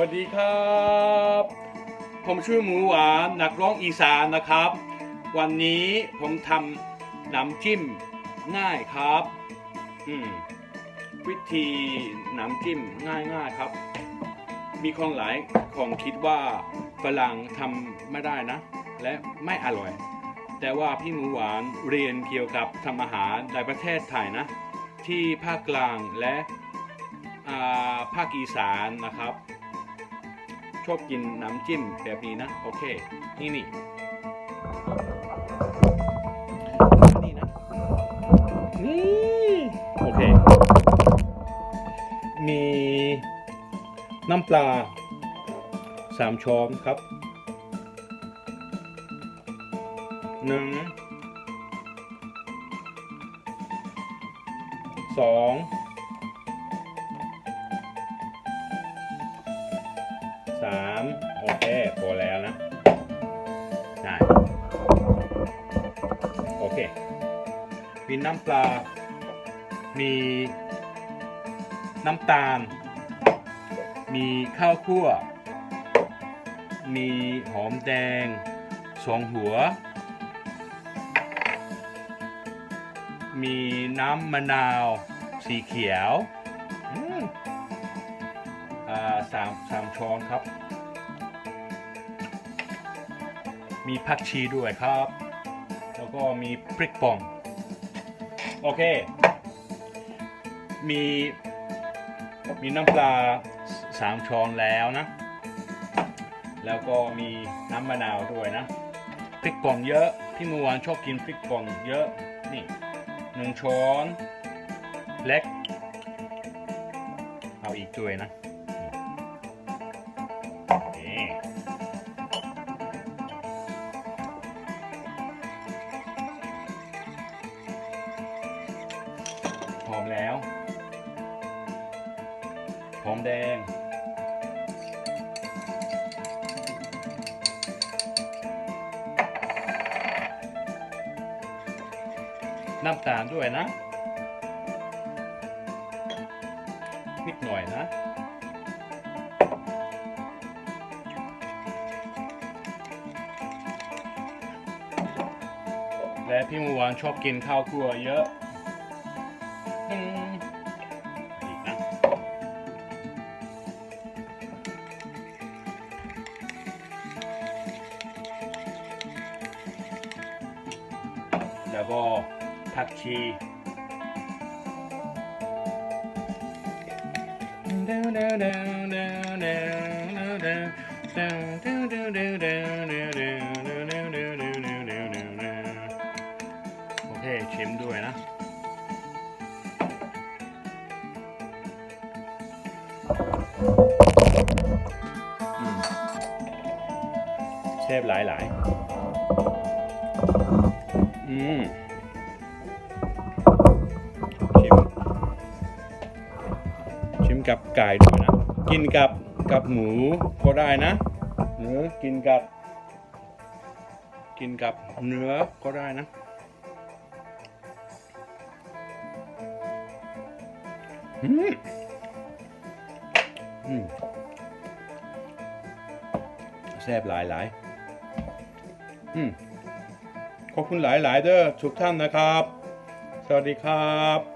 วัสดีครับ ผมชื่อหมูหวานนักร้องอีสานนะครับ วันนี้ผมทำน้ำจิ้มง่ายครับอืมวิธีน้ำจิ้มง่ายๆครับ มีคนหลายคนคิดว่าฝรั่งทำไม่ได้นะ และไม่อร่อย แต่ว่าพี่หมูหวานเรียนเกี่ยวกับทำอาหารในประเทศไทยนะ ที่ภาคกลางและอ่าภาคอีสานนะครับ ชอบกินน้ำจิ้มแบบนี้นะ โอเค นี่นี่นี่นะนี่โอเค มีน้ำปลาสามช้อนครับหนึ่งสองามโอเคพอแล้วนะได้โอเค มีน้ำปลา มีน้ำตาล มีข้าวคั่ว มีหอมแดงสองหัว มีน้ำมะนาว สีเขียว สามสามช้อนครับ มีผักชีด้วยครับ แล้วก็มีพริกป่อง โอเค มีมีน้ำปลาสามช้อนแล้วนะ แล้วก็มีน้ำมะนาวด้วยนะ พริกป่องเยอะ พี่มือวานชอบกินพริกป่องเยอะ นี่หนึ่งช้อนเล็ก เอาอีกด้วยนะ นี่หอมแล้วหอมแดงน้ำตาลด้วยนะ นิดหน่อยนะ และพี่มูวานชอบกินข้าวคั่วเยอะอืมอีกนะแล้วก็ผักชีโอเคชิมด้วยนะเชฟหลายหลายอืมชิม ชิมกับไก่ด้วยนะ กินกับกับหมูก็ได้นะหรือกินกับ กินกับเนื้อก็ได้นะ อืมอืมแซ่บหลายหลายอืมขอบคุณหลายหลายๆเด้อทุกท่านนะครับ สวัสดีครับ